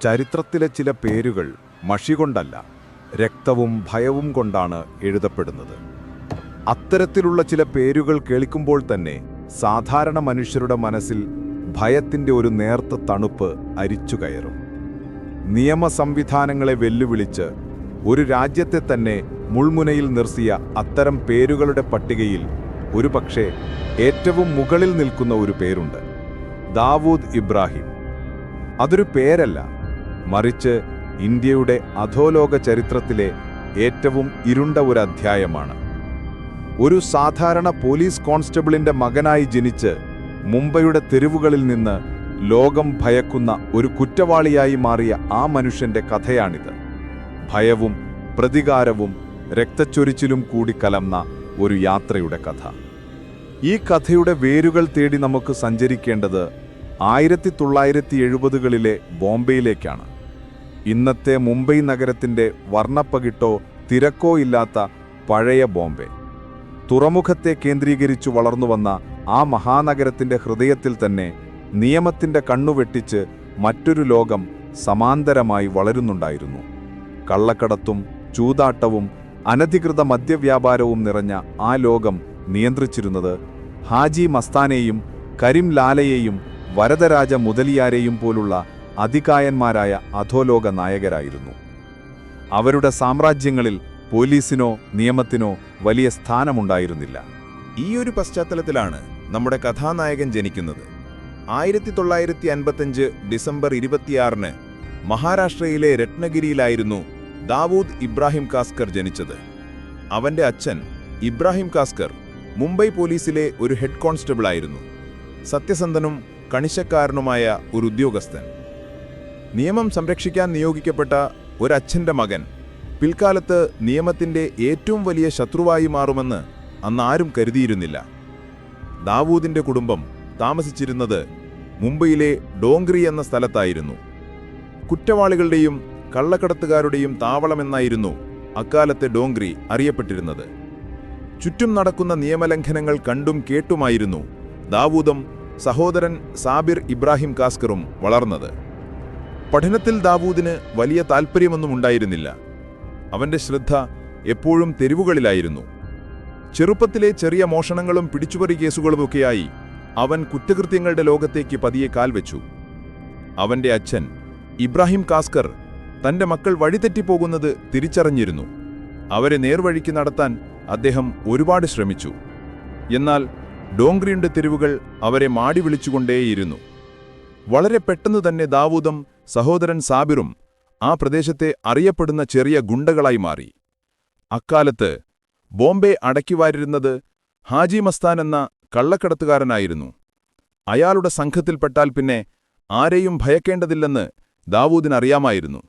ചരിത്രത്തിലെ ചില പേരുകൾ മഷി കൊണ്ടല്ല രക്തവും ഭയവും കൊണ്ടാണ് എഴുതപ്പെടുന്നത്. അത്തരത്തിലുള്ള ചില പേരുകൾ കേൾക്കുമ്പോൾ തന്നെ സാധാരണ മനുഷ്യരുടെ മനസ്സിൽ ഭയത്തിന്റെ ഒരു നേർത്ത തണുപ്പ് അരിച്ചു കയറും. നിയമ സംവിധാനങ്ങളെ വെല്ലുവിളിച്ച് ഒരു രാജ്യത്തെ തന്നെ മുൾമുനയിൽ നിർത്തിയ അത്തരം പേരുകളുടെ പട്ടികയിൽ ഒരുപക്ഷെ ഏറ്റവും മുകളിൽ നിൽക്കുന്ന ഒരു പേരുണ്ട് ദാവൂദ് ഇബ്രാഹിം. അതൊരു പേരല്ല മറിച്ച് ഇന്ത്യയുടെ അധോലോക ചരിത്രത്തിലെ ഏറ്റവും ഇരുണ്ട ഒരു അധ്യായമാണ്. ഒരു സാധാരണ പോലീസ് കോൺസ്റ്റബിളിന്റെ മകനായി ജനിച്ച് മുംബൈയുടെ തെരുവുകളിൽ നിന്ന് ലോകം ഭയക്കുന്ന ഒരു കുറ്റവാളിയായി മാറിയ ആ മനുഷ്യന്റെ കഥയാണിത്. ഭയവും പ്രതികാരവും രക്തച്ചൊരിച്ചിലും കൂടി കലർന്ന ഒരു യാത്രയുടെ കഥ. ഈ കഥയുടെ വേരുകൾ തേടി നമുക്ക് സഞ്ചരിക്കേണ്ടത് ആയിരത്തി തൊള്ളായിരത്തി എഴുപതുകളിലെ ബോംബെയിലേക്കാണ്. ഇന്നത്തെ മുംബൈ നഗരത്തിന്റെ വർണപ്പകിട്ടോ തിരക്കോ ഇല്ലാത്ത പഴയ ബോംബെ. തുറമുഖത്തെ കേന്ദ്രീകരിച്ചു വളർന്നുവന്ന ആ മഹാനഗരത്തിന്റെ ഹൃദയത്തിൽ തന്നെ നിയമത്തിന്റെ കണ്ണുവെട്ടിച്ച് മറ്റൊരു ലോകം സമാന്തരമായി വളരുന്നുണ്ടായിരുന്നു. കള്ളക്കടത്തും ചൂതാട്ടവും അനധികൃത മദ്യവ്യാപാരവും നിറഞ്ഞ ആ ലോകം നിയന്ത്രിച്ചിരുന്നത് ഹാജി മസ്താനെയും കരീം ലാലയെയും വരദരാജ മുതലിയാരെയും പോലുള്ള അതികായന്മാരായ അധോലോക നായകരായിരുന്നു. അവരുടെ സാമ്രാജ്യങ്ങളിൽ പോലീസിനോ നിയമത്തിനോ വലിയ സ്ഥാനമുണ്ടായിരുന്നില്ല. ഈ ഒരു പശ്ചാത്തലത്തിലാണ് നമ്മുടെ കഥാനായകൻ ജനിക്കുന്നത്. ആയിരത്തി തൊള്ളായിരത്തി അൻപത്തഞ്ച് ഡിസംബർ ഇരുപത്തിയാറിന് മഹാരാഷ്ട്രയിലെ രത്നഗിരിയിലായിരുന്നു ദാവൂദ് ഇബ്രാഹിം കാസ്കർ ജനിച്ചത്. അവന്റെ അച്ഛൻ ഇബ്രാഹിം കാസ്കർ മുംബൈ പോലീസിലെ ഒരു ഹെഡ് കോൺസ്റ്റബിളായിരുന്നു. സത്യസന്ധനും കണിശക്കാരനുമായ ഒരു ഉദ്യോഗസ്ഥൻ. നിയമം സംരക്ഷിക്കാൻ നിയോഗിക്കപ്പെട്ട ഒരച്ഛന്റെ മകൻ പിൽക്കാലത്ത് നിയമത്തിന്റെ ഏറ്റവും വലിയ ശത്രുവായി മാറുമെന്ന് അന്നാരും കരുതിയിരുന്നില്ല. ദാവൂദിന്റെ കുടുംബം താമസിച്ചിരുന്നത് മുംബൈയിലെ ഡോങ്ക്രി എന്ന സ്ഥലത്തായിരുന്നു. കുറ്റവാളികളുടെയും കള്ളക്കടത്തുകാരുടെയും താവളമെന്നായിരുന്നു അക്കാലത്തെ ഡോങ്ക്രി അറിയപ്പെട്ടിരുന്നത്. ചുറ്റും നടക്കുന്ന നിയമലംഘനങ്ങൾ കണ്ടും കേട്ടുമായിരുന്നു ദാവൂദും സഹോദരൻ സാബിർ ഇബ്രാഹിം കാസ്കറും വളർന്നത്. പഠനത്തിൽ ദാവൂദിന് വലിയ താൽപ്പര്യമൊന്നും ഉണ്ടായിരുന്നില്ല. അവന്റെ ശ്രദ്ധ എപ്പോഴും തെരുവുകളിലായിരുന്നു. ചെറുപ്പത്തിലെ ചെറിയ മോഷണങ്ങളും പിടിച്ചുപറി കേസുകളുമൊക്കെയായി അവൻ കുറ്റകൃത്യങ്ങളുടെ ലോകത്തേക്ക് പതിയെ കാൽവെച്ചു അവന്റെ അച്ഛൻ ഇബ്രാഹിം കാസ്കർ തന്റെ മക്കൾ വഴിതെറ്റിപ്പോകുന്നത് തിരിച്ചറിഞ്ഞിരുന്നു. അവരെ നേർവഴിക്ക് നടത്താൻ അദ്ദേഹം ഒരുപാട് ശ്രമിച്ചു. എന്നാൽ ഡോങ്ക്രിയുടെ തെരുവുകൾ അവരെ മാടി വിളിച്ചുകൊണ്ടേയിരുന്നു. വളരെ പെട്ടെന്ന് തന്നെ ദാവൂദും സഹോദരൻ സാബിറും ആ പ്രദേശത്തെ അറിയപ്പെടുന്ന ചെറിയ ഗുണ്ടകളായി മാറി. അക്കാലത്ത് ബോംബെ അടക്കിവാരിരുന്നത് ഹാജി മസ്താൻ എന്ന കള്ളക്കടത്തുകാരനായിരുന്നു. അയാളുടെ സംഘത്തിൽപ്പെട്ടാൽ പിന്നെ ആരെയും ഭയക്കേണ്ടതില്ലെന്ന് ദാവൂദിനറിയാമായിരുന്നു.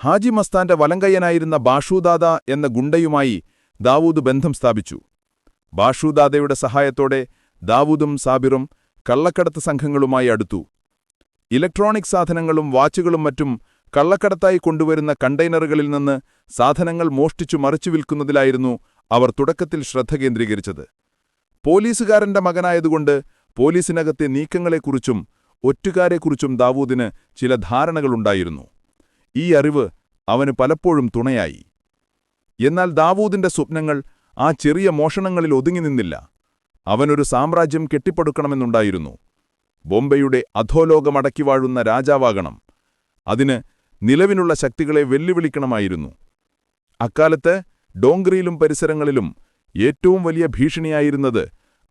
ഹാജി മസ്താന്റെ വലങ്കയ്യനായിരുന്ന ബാഷൂദാദ എന്ന ഗുണ്ടയുമായി ദാവൂദ് ബന്ധം സ്ഥാപിച്ചു. ബാഷൂദാദയുടെ സഹായത്തോടെ ദാവൂദും സാബിറും കള്ളക്കടത്ത് സംഘങ്ങളുമായി അടുത്തു. ഇലക്ട്രോണിക് സാധനങ്ങളും വാച്ചുകളും മറ്റും കള്ളക്കടത്തായി കൊണ്ടുവരുന്ന കണ്ടെയ്നറുകളിൽ നിന്ന് സാധനങ്ങൾ മോഷ്ടിച്ചു മറിച്ചു വിൽക്കുന്നതിലായിരുന്നു അവർ തുടക്കത്തിൽ ശ്രദ്ധ കേന്ദ്രീകരിച്ചത്. പോലീസുകാരന്റെ മകനായതുകൊണ്ട് പോലീസിനകത്തെ നീക്കങ്ങളെക്കുറിച്ചും ഒറ്റുകാരെക്കുറിച്ചും ദാവൂദിന് ചില ധാരണകളുണ്ടായിരുന്നു. ഈ അറിവ് അവന് പലപ്പോഴും തുണയായി. എന്നാൽ ദാവൂദിന്റെ സ്വപ്നങ്ങൾ ആ ചെറിയ മോഷണങ്ങളിൽ ഒതുങ്ങി നിന്നില്ല. അവനൊരു സാമ്രാജ്യം കെട്ടിപ്പടുക്കണമെന്നുണ്ടായിരുന്നു. ബോംബെയുടെ അധോലോകമടക്കി വാഴുന്ന രാജാവാകണം. അതിന് നിലവിലുള്ള ശക്തികളെ വെല്ലുവിളിക്കണമായിരുന്നു. അക്കാലത്ത് ഡോങ്ക്രിയിലും പരിസരങ്ങളിലും ഏറ്റവും വലിയ ഭീഷണിയായിരുന്നത്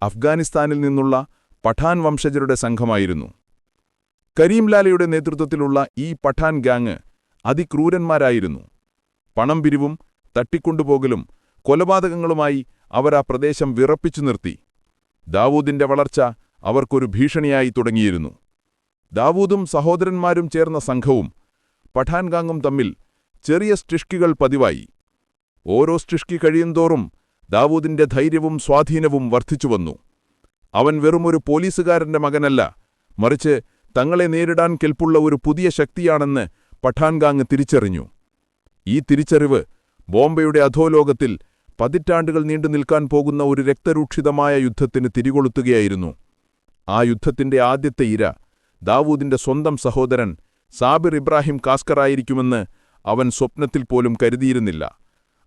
അഫ്ഗാനിസ്ഥാനിൽ നിന്നുള്ള പഠാൻ വംശജരുടെ സംഘമായിരുന്നു. കരീംലാലയുടെ നേതൃത്വത്തിലുള്ള ഈ പഠാൻ ഗാങ് അതിക്രൂരന്മാരായിരുന്നു. പണം പിരിവും തട്ടിക്കൊണ്ടുപോകലും കൊലപാതകങ്ങളുമായി അവർ ആ പ്രദേശം വിറപ്പിച്ചു നിർത്തി. ദാവൂദിന്റെ വളർച്ച അവർക്കൊരു ഭീഷണിയായി തുടങ്ങിയിരുന്നു. ദാവൂദും സഹോദരന്മാരും ചേർന്ന സംഘവും പഠാൻഗാങ്ങും തമ്മിൽ ചെറിയ സ്റ്റിഷ്കികൾ പതിവായി. ഓരോ സ്റ്റിഷ്കി കഴിയുന്തോറും ദാവൂദിന്റെ ധൈര്യവും സ്വാധീനവും വർദ്ധിച്ചുവന്നു അവൻ വെറുമൊരു പോലീസുകാരന്റെ മകനല്ല മറിച്ച് തങ്ങളെ നേരിടാൻ കെൽപ്പുള്ള ഒരു പുതിയ ശക്തിയാണെന്ന് പഠാൻഗാങ് തിരിച്ചറിഞ്ഞു. ഈ തിരിച്ചറിവ് ബോംബെയുടെ അധോലോകത്തിൽ പതിറ്റാണ്ടുകൾ നീണ്ടു നിൽക്കാൻ പോകുന്ന ഒരു രക്തരൂക്ഷിതമായ യുദ്ധത്തിന് തിരികൊളുത്തുകയായിരുന്നു. ആ യുദ്ധത്തിന്റെ ആദ്യത്തെ ഇര ദാവൂദിന്റെ സ്വന്തം സഹോദരൻ സാബിർ ഇബ്രാഹിം കാസ്കറായിരിക്കുമെന്ന് അവൻ സ്വപ്നത്തിൽ പോലും കരുതിയിരുന്നില്ല.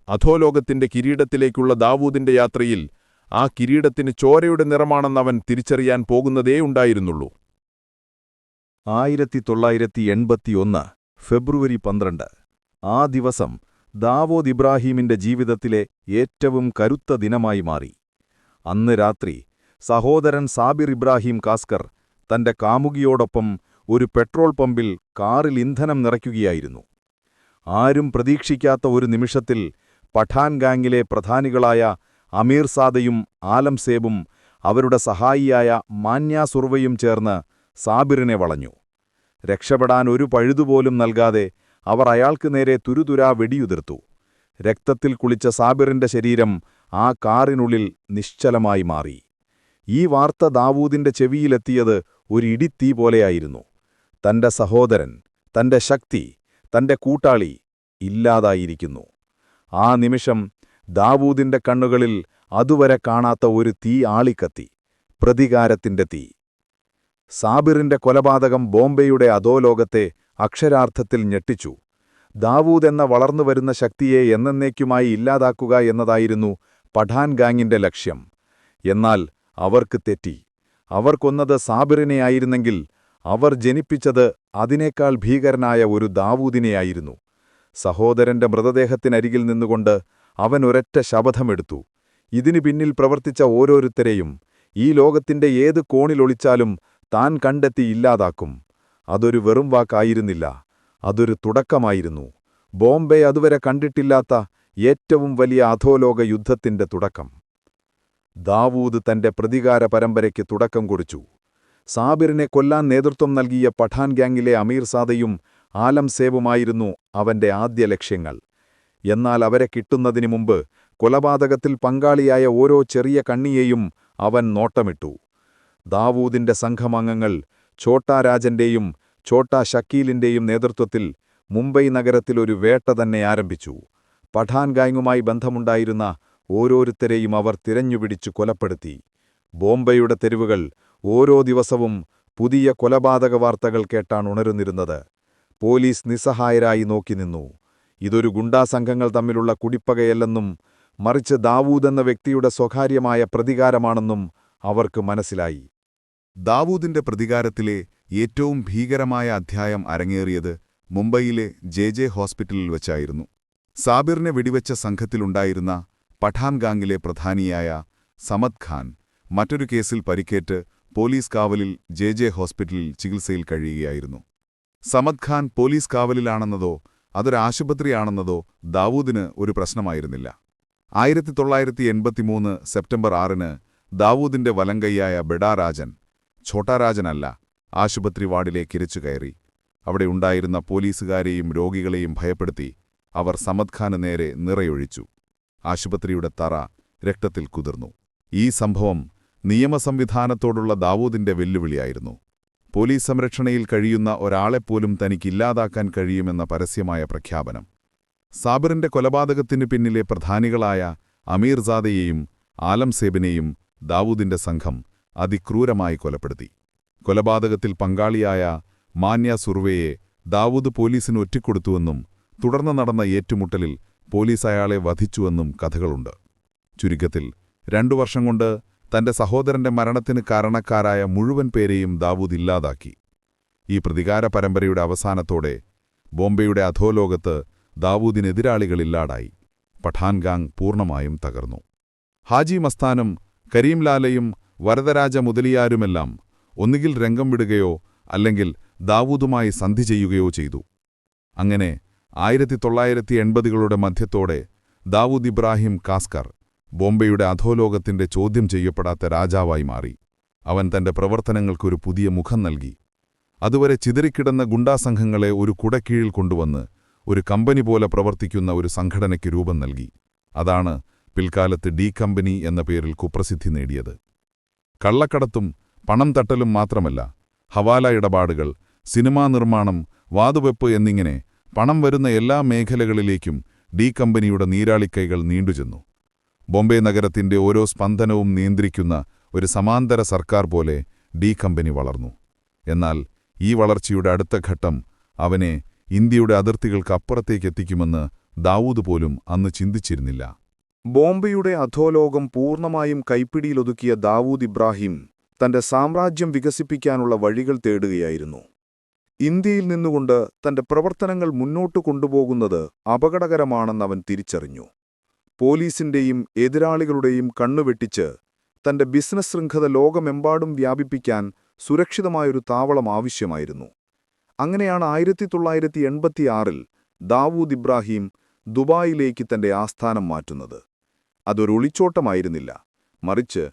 അധോലോകത്തിന്റെ കിരീടത്തിലേക്കുള്ള ദാവൂദിന്റെ യാത്രയിൽ ആ കിരീടത്തിന് ചോരയുടെ അവൻ തിരിച്ചറിയാൻ പോകുന്നതേ ഉണ്ടായിരുന്നുള്ളൂ. ആയിരത്തി തൊള്ളായിരത്തി എൺപത്തിയൊന്ന് ഫെബ്രുവരി പന്ത്രണ്ട്. ആ ദിവസം ദാവോദ് ഇബ്രാഹീമിന്റെ ജീവിതത്തിലെ ഏറ്റവും കരുത്ത ദിനമായി മാറി. അന്ന് രാത്രി സഹോദരൻ സാബിർ ഇബ്രാഹിം കാസ്കർ തന്റെ കാമുകിയോടൊപ്പം ഒരു പെട്രോൾ പമ്പിൽ കാറിൽ ഇന്ധനം നിറയ്ക്കുകയായിരുന്നു. ആരും പ്രതീക്ഷിക്കാത്ത ഒരു നിമിഷത്തിൽ പഠാൻ ഗാംഗിലെ പ്രധാനികളായ അമീർ സാദയും ആലം സേബും അവരുടെ സഹായിയായ മാന്യാ സുർവയും ചേർന്ന് സാബിറിനെ വളഞ്ഞു. രക്ഷപ്പെടാൻ ഒരു പഴുതുപോലും നൽകാതെ അവർ അയാൾക്ക് നേരെ തുരുതുരാ വെടിയുതിർത്തു. രക്തത്തിൽ കുളിച്ച സാബിറിന്റെ ശരീരം ആ കാറിനുള്ളിൽ നിശ്ചലമായി മാറി. ഈ വാർത്ത ദാവൂദിന്റെ ചെവിയിലെത്തിയത് ഒരു ഇടിത്തീ പോലെയായിരുന്നു. തന്റെ സഹോദരൻ തന്റെ ശക്തി തന്റെ കൂട്ടാളി ഇല്ലാതായിരിക്കുന്നു. ആ നിമിഷം ദാവൂദിന്റെ കണ്ണുകളിൽ അതുവരെ കാണാത്ത ഒരു തീ ആളിക്കത്തി പ്രതികാരത്തിന്റെ തീ. സാബിറിന്റെ കൊലപാതകം ബോംബെയുടെ അധോലോകത്തെ അക്ഷരാർത്ഥത്തിൽ ഞെട്ടിച്ചു. ദാവൂദ് എന്ന വളർന്നുവരുന്ന ശക്തിയെ എന്നേക്കുമായി ഇല്ലാതാക്കുക എന്നതായിരുന്നു പഠാൻ ഗാങ്ങിന്റെ ലക്ഷ്യം. എന്നാൽ അവർക്ക് തെറ്റി. അവർ കൊന്നത് സാബിറിനെയായിരുന്നെങ്കിൽ അവർ ജനിപ്പിച്ചത് അതിനേക്കാൾ ഭീകരനായ ഒരു ദാവൂദിനെയായിരുന്നു സഹോദരന്റെ മൃതദേഹത്തിനരികിൽ നിന്നുകൊണ്ട് അവൻ ഒരൊറ്റ ശപഥമെടുത്തു. ഇതിനു പിന്നിൽ പ്രവർത്തിച്ച ഓരോരുത്തരെയും ഈ ലോകത്തിന്റെ ഏത് കോണിലൊളിച്ചാലും താൻ കണ്ടെത്തി ഇല്ലാതാക്കും. അതൊരു വെറും വാക്കായിരുന്നില്ല. അതൊരു തുടക്കമായിരുന്നു. ബോംബെ അതുവരെ കണ്ടിട്ടില്ലാത്ത ഏറ്റവും വലിയ അധോലോക യുദ്ധത്തിന്റെ തുടക്കം. ദാവൂദ് തന്റെ പ്രതികാര പരമ്പരയ്ക്ക് തുടക്കം കുറിച്ചു. സാബിറിനെ കൊല്ലാൻ നേതൃത്വം നൽകിയ പഠാൻ ഗ്യാങ്ങിലെ അമീർ സാദയും ആലം സേവുമായിരുന്നു അവന്റെ ആദ്യ ലക്ഷ്യങ്ങൾ. എന്നാൽ അവരെ കിട്ടുന്നതിനു മുമ്പ് കൊലപാതകത്തിൽ പങ്കാളിയായ ഓരോ ചെറിയ കണ്ണിയെയും അവൻ നോട്ടമിട്ടു. ദാവൂദിന്റെ സംഘമംഗങ്ങൾ ഛോട്ടാ രാജന്റെയും ഛോട്ടാ ഷക്കീലിന്റെയും നേതൃത്വത്തിൽ മുംബൈ നഗരത്തിൽ ഒരു വേട്ട തന്നെ ആരംഭിച്ചു. പഠാൻ ഗാങ്ങുമായി ബന്ധമുണ്ടായിരുന്ന ഓരോരുത്തരെയും അവർ തിരഞ്ഞുപിടിച്ചു കൊലപ്പെടുത്തി. ബോംബെയുടെ തെരുവുകൾ ഓരോ ദിവസവും പുതിയ കൊലപാതക വാർത്തകൾ കേട്ടാണ് ഉണരുന്നിരുന്നത്. പോലീസ് നിസ്സഹായരായി നോക്കി നിന്നു. ഇതൊരു ഗുണ്ടാസംഘങ്ങൾ തമ്മിലുള്ള കുടിപ്പകയല്ലെന്നും മറിച്ച് ദാവൂദ് എന്ന വ്യക്തിയുടെ സ്വകാര്യമായ പ്രതികാരമാണെന്നും അവർക്ക് മനസ്സിലായി. ദാവൂദിന്റെ പ്രതികാരത്തിലെ ഏറ്റവും ഭീകരമായ അധ്യായം അരങ്ങേറിയത് മുംബൈയിലെ ജെ ജെ ഹോസ്പിറ്റലിൽ വച്ചായിരുന്നു. സാബിറിനെ വെടിവെച്ച സംഘത്തിലുണ്ടായിരുന്ന പഠാൻ ഗാങ്ങിലെ പ്രധാനിയായ സമദ് ഖാൻ മറ്റൊരു കേസിൽ പരിക്കേറ്റ് പോലീസ് കാവലിൽ ജെ ജെ ഹോസ്പിറ്റലിൽ ചികിത്സയിൽ കഴിയുകയായിരുന്നു. സമദ് ഖാൻ പോലീസ് കാവലിലാണെന്നതോ അതൊരാശുപത്രിയാണെന്നതോ ദാവൂദിന് ഒരു പ്രശ്നമായിരുന്നില്ല. ആയിരത്തി തൊള്ളായിരത്തി എൺപത്തിമൂന്ന് സെപ്റ്റംബർ ആറിന് ദാവൂദിന്റെ വലങ്കയ്യായ ബെഡാരാജൻ ഛോട്ടാരാജനല്ല ആശുപത്രി വാർഡിലേക്ക് ഇരച്ചു കയറി. അവിടെ ഉണ്ടായിരുന്ന പോലീസുകാരെയും രോഗികളെയും ഭയപ്പെടുത്തി അവർ സമദ് ഖാന് നേരെ നിറയൊഴിച്ചു. ആശുപത്രിയുടെ തറ രക്തത്തിൽ കുതിർന്നു. ഈ സംഭവം നിയമസംവിധാനത്തോടുള്ള ദാവൂദിന്റെ വെല്ലുവിളിയായിരുന്നു. പോലീസ് സംരക്ഷണയിൽ കഴിയുന്ന ഒരാളെപ്പോലും തനിക്കില്ലാതാക്കാൻ കഴിയുമെന്ന പരസ്യമായ പ്രഖ്യാപനം. സാബിറിന്റെ കൊലപാതകത്തിനു പിന്നിലെ പ്രധാനികളായ അമീർസാദയെയും ആലംസേബിനെയും ദാവൂദിന്റെ സംഘം അതിക്രൂരമായി കൊലപ്പെടുത്തി. കൊലപാതകത്തിൽ പങ്കാളിയായ മാന്യ സുർവയെ ദാവൂദ് പോലീസിന് ഒറ്റിക്കൊടുത്തുവെന്നും തുടർന്ന് നടന്ന ഏറ്റുമുട്ടലിൽ പോലീസ് അയാളെ വധിച്ചുവെന്നും കഥകളുണ്ട്. ചുരുക്കത്തിൽ രണ്ടു വർഷം കൊണ്ട് തന്റെ സഹോദരന്റെ മരണത്തിന് കാരണക്കാരായ മുഴുവൻ പേരെയും ദാവൂദ് ഇല്ലാതാക്കി. ഈ പ്രതികാര പരമ്പരയുടെ അവസാനത്തോടെ ബോംബെയുടെ അധോലോകത്ത് ദാവൂദിനെതിരാളികളില്ലാടായി പഠാൻഗാങ് പൂർണമായും തകർന്നു. ഹാജി മസ്താനും കരീംലാലയും വരദരാജ മുതലിയാരുമെല്ലാം ഒന്നുകിൽ രംഗം വിടുകയോ അല്ലെങ്കിൽ ദാവൂദുമായി സന്ധി ചെയ്യുകയോ ചെയ്തു. അങ്ങനെ ആയിരത്തി തൊള്ളായിരത്തി എൺപതുകളുടെ മധ്യത്തോടെ ദാവൂദ് ഇബ്രാഹിം കാസ്കർ ബോംബെയുടെ അധോലോകത്തിന്റെ ചോദ്യം ചെയ്യപ്പെടാത്ത രാജാവായി മാറി. അവൻ തന്റെ പ്രവർത്തനങ്ങൾക്കൊരു പുതിയ മുഖം നൽകി. അതുവരെ ചിതറിക്കിടന്ന ഗുണ്ടാസംഘങ്ങളെ ഒരു കുടക്കീഴിൽ കൊണ്ടുവന്ന് ഒരു കമ്പനി പോലെ പ്രവർത്തിക്കുന്ന ഒരു സംഘടനയ്ക്ക് രൂപം നൽകി. അതാണ് പിൽക്കാലത്ത് ഡി കമ്പനി എന്ന പേരിൽ കുപ്രസിദ്ധി നേടിയത്. കള്ളക്കടത്തും പണം തട്ടലും മാത്രമല്ല ഹവാല ഇടപാടുകൾ സിനിമാ നിർമ്മാണം വാതുവെപ്പ് എന്നിങ്ങനെ പണം വരുന്ന എല്ലാ മേഖലകളിലേക്കും ഡി കമ്പനിയുടെ നീരാളിക്കൈകൾ നീണ്ടുചെന്നു. ബോംബെ നഗരത്തിന്റെ ഓരോ സ്പന്ദനവും നിയന്ത്രിക്കുന്ന ഒരു സമാന്തര സർക്കാർ പോലെ ഡി കമ്പനി വളർന്നു. എന്നാൽ ഈ വളർച്ചയുടെ അടുത്ത ഘട്ടം അവനെ ഇന്ത്യയുടെ അതിർത്തികൾക്ക് അപ്പുറത്തേക്ക് എത്തിക്കുമെന്ന് ദാവൂദ് പോലും അന്ന് ചിന്തിച്ചിരുന്നില്ല. ബോംബെയുടെ അധോലോകം പൂർണമായും കൈപ്പിടിയിലൊതുക്കിയ ദാവൂദ് ഇബ്രാഹിം തന്റെ സാമ്രാജ്യം വികസിപ്പിക്കാനുള്ള വഴികൾ തേടുകയായിരുന്നു. ഇന്ത്യയിൽ നിന്നുകൊണ്ട് തന്റെ പ്രവർത്തനങ്ങൾ മുന്നോട്ടു കൊണ്ടുപോകുന്നത് അപകടകരമാണെന്നവൻ തിരിച്ചറിഞ്ഞു. പോലീസിന്റെയും എതിരാളികളുടെയും കണ്ണുവെട്ടിച്ച് തന്റെ ബിസിനസ് ശൃംഖല ലോകമെമ്പാടും വ്യാപിപ്പിക്കാൻ സുരക്ഷിതമായൊരു താവളം ആവശ്യമായിരുന്നു. അങ്ങനെയാണ് ആയിരത്തി തൊള്ളായിരത്തി എൺപത്തിയാറിൽ ദാവൂദ് ഇബ്രാഹിം ദുബായിലേക്ക് തന്റെ ആസ്ഥാനം മാറ്റുന്നത്. അതൊരു ഒളിച്ചോട്ടമായിരുന്നില്ല. മറിച്ച്